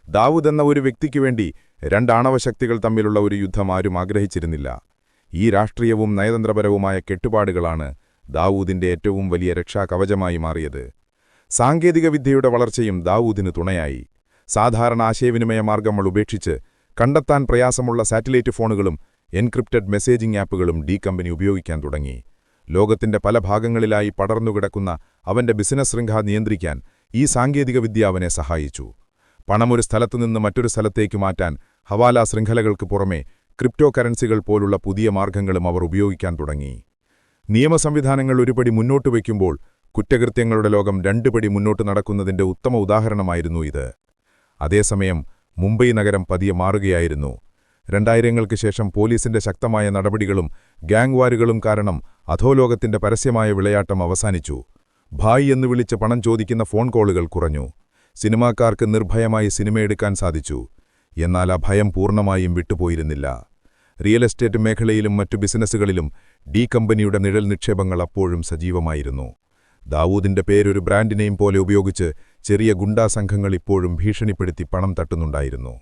ദാവൂദ് എന്ന ഒരു വ്യക്തിക്കു വേണ്ടി രണ്ടാണവശക്തികൾ തമ്മിലുള്ള ഒരു യുദ്ധം ആരും ആഗ്രഹിച്ചിരുന്നില്ല. ഈ രാഷ്ട്രീയവും നയതന്ത്രപരവുമായ കെട്ടുപാടുകളാണ് ദാവൂദിന്റെ ഏറ്റവും വലിയ രക്ഷാകവചമായി മാറിയത്. സാങ്കേതികവിദ്യയുടെ വളർച്ചയും ദാവൂദിന് തുണയായി. സാധാരണ ആശയവിനിമയ മാർഗങ്ങൾ ഉപേക്ഷിച്ച് കണ്ടെത്താൻ പ്രയാസമുള്ള സാറ്റലൈറ്റ് ഫോണുകളും എൻക്രിപ്റ്റഡ് മെസ്സേജിംഗ് ആപ്പുകളും ഡി കമ്പനി ഉപയോഗിക്കാൻ തുടങ്ങി. ലോകത്തിന്റെ പല ഭാഗങ്ങളിലായി പടർന്നുകിടക്കുന്ന അവന്റെ ബിസിനസ് ശൃംഖല നിയന്ത്രിക്കാൻ ഈ സാങ്കേതികവിദ്യ അവനെ സഹായിച്ചു. പണമൊരു സ്ഥലത്തുനിന്ന് മറ്റൊരു സ്ഥലത്തേക്ക് മാറ്റാൻ ഹവാല ശൃംഖലകൾക്ക് പുറമെ ക്രിപ്റ്റോ കറൻസികൾ പോലുള്ള പുതിയ മാർഗങ്ങളും അവർ ഉപയോഗിക്കാൻ തുടങ്ങി. നിയമസംവിധാനങ്ങൾ ഒരുപടി മുന്നോട്ട് വയ്ക്കുമ്പോൾ കുറ്റകൃത്യങ്ങളുടെ ലോകം രണ്ടുപടി മുന്നോട്ട് നടക്കുന്നതിന്റെ ഉത്തമ ഉദാഹരണമായിരുന്നു ഇത്. അതേസമയം മുംബൈ നഗരം പതിയെ മാറുകയായിരുന്നു. രണ്ടായിരങ്ങൾക്ക് ശേഷം പോലീസിന്റെ ശക്തമായ നടപടികളും ഗ്യാങ് വാരുകളും കാരണം അധോലോകത്തിന്റെ പരസ്യമായ വിളയാട്ടം അവസാനിച്ചു. ഭായ് എന്ന് വിളിച്ച് പണം ചോദിക്കുന്ന ഫോൺ കോളുകൾ കുറഞ്ഞു. സിനിമാക്കാർക്ക് നിർഭയമായി സിനിമയെടുക്കാൻ സാധിച്ചു. എന്നാൽ ആ ഭയം പൂർണമായും വിട്ടുപോയിരുന്നില്ല. റിയൽ എസ്റ്റേറ്റ് മേഖലയിലും മറ്റു ബിസിനസ്സുകളിലും ഡി കമ്പനിയുടെ നിഴൽ നിക്ഷേപങ്ങൾ അപ്പോഴും സജീവമായിരുന്നു. ദാവൂദിന്റെ പേരൊരു ബ്രാൻഡ് നെയിം പോലെ ഉപയോഗിച്ച് ചെറിയ ഗുണ്ടാ സംഘങ്ങൾ ഇപ്പോഴും ഭീഷണിപ്പെടുത്തി പണം തട്ടുന്നുണ്ടായിരുന്നു.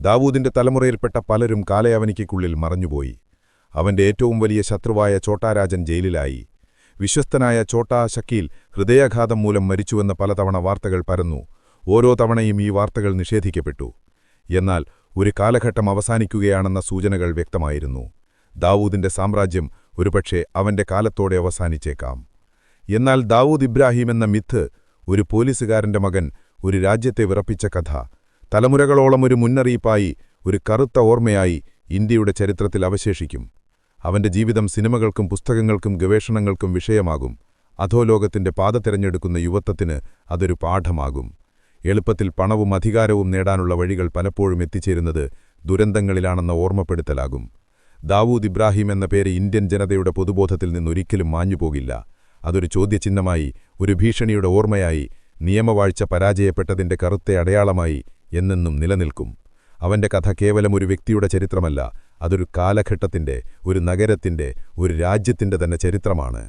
ദാവൂദിന്റെ തലമുറയിൽപ്പെട്ട പലരും കാലയവനിക്കുള്ളിൽ മറഞ്ഞുപോയി. അവന്റെ ഏറ്റവും വലിയ ശത്രുവായ ചോട്ടാരാജൻ ജയിലിലായി. വിശ്വസ്തനായ ചോട്ടാ ഷക്കീൽ ഹൃദയാഘാതം മൂലം മരിച്ചുവെന്ന പലതവണ വാർത്തകൾ പരന്നു. ഓരോ തവണയും ഈ വാർത്തകൾ നിഷേധിക്കപ്പെട്ടു. എന്നാൽ ഒരു കാലഘട്ടം അവസാനിക്കുകയാണെന്ന സൂചനകൾ വ്യക്തമായിരുന്നു. ദാവൂദിന്റെ സാമ്രാജ്യം ഒരുപക്ഷെ അവന്റെ കാലത്തോടെ അവസാനിച്ചേക്കാം. എന്നാൽ ദാവൂദ് ഇബ്രാഹിം എന്ന മിത്ത് ഒരു പോലീസുകാരന്റെ മകൻ ഒരു രാജ്യത്തെ വിറപ്പിച്ച കഥ. തലമുറകളോളം ഒരു മുന്നറിയിപ്പായി ഒരു കറുത്ത ഓർമ്മയായി ഇന്ത്യയുടെ ചരിത്രത്തിൽ അവശേഷിക്കും. അവന്റെ ജീവിതം സിനിമകൾക്കും പുസ്തകങ്ങൾക്കും ഗവേഷണങ്ങൾക്കും വിഷയമാകും. അധോലോകത്തിന്റെ പാത തിരഞ്ഞെടുക്കുന്ന യുവത്വത്തിന് അതൊരു പാഠമാകും. എളുപ്പത്തിൽ പണവും അധികാരവും നേടാനുള്ള വഴികൾ പലപ്പോഴും എത്തിച്ചേരുന്നത് ദുരന്തങ്ങളിലാണെന്ന ഓർമ്മപ്പെടുത്തലാകും. ദാവൂദ് ഇബ്രാഹിം എന്ന പേര് ഇന്ത്യൻ ജനതയുടെ പൊതുബോധത്തിൽ നിന്നൊരിക്കലും മാഞ്ഞുപോകില്ല. അതൊരു ചോദ്യചിഹ്നമായി ഒരു ഭീഷണിയുടെ ഓർമ്മയായി നിയമവാഴ്ച പരാജയപ്പെട്ടതിന്റെ കറുത്ത അടയാളമായി എന്നെന്നും നിലനിൽക്കും. അവന്റെ കഥ കേവലം ഒരു വ്യക്തിയുടെ ചരിത്രമല്ല അതൊരു കാലഘട്ടത്തിന്റെ ഒരു നഗരത്തിന്റെ ഒരു രാജ്യത്തിന്റെ തന്നെ ചരിത്രമാണ്.